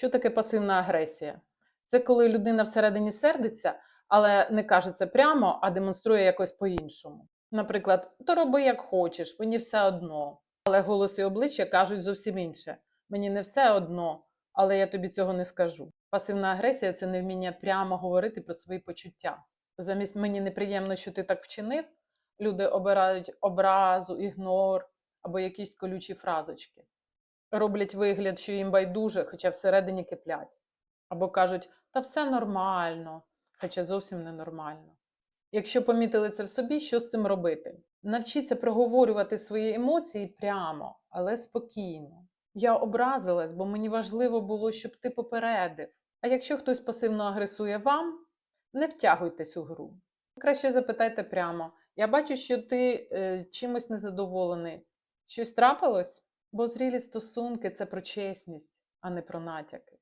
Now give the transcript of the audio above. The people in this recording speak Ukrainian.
Що таке пасивна агресія? Це коли людина всередині сердиться, але не каже це прямо, а демонструє якось по-іншому. Наприклад, то роби як хочеш, мені все одно. Але голос і обличчя кажуть зовсім інше. Мені не все одно, але я тобі цього не скажу. Пасивна агресія це невміння прямо говорити про свої почуття. Замість мені неприємно, що ти так вчинив, люди обирають образу, ігнор або якісь колючі фразочки. Роблять вигляд, що їм байдуже, хоча всередині киплять. Або кажуть, та все нормально, хоча зовсім не нормально. Якщо помітили це в собі, що з цим робити? Навчіться проговорювати свої емоції прямо, але спокійно. Я образилась, бо мені важливо було, щоб ти попередив. А якщо хтось пасивно агресує вам, не втягуйтесь у гру. Краще запитайте прямо: я бачу, що ти е, чимось незадоволений. Щось трапилось? Бо зрілі стосунки це про чесність, а не про натяки.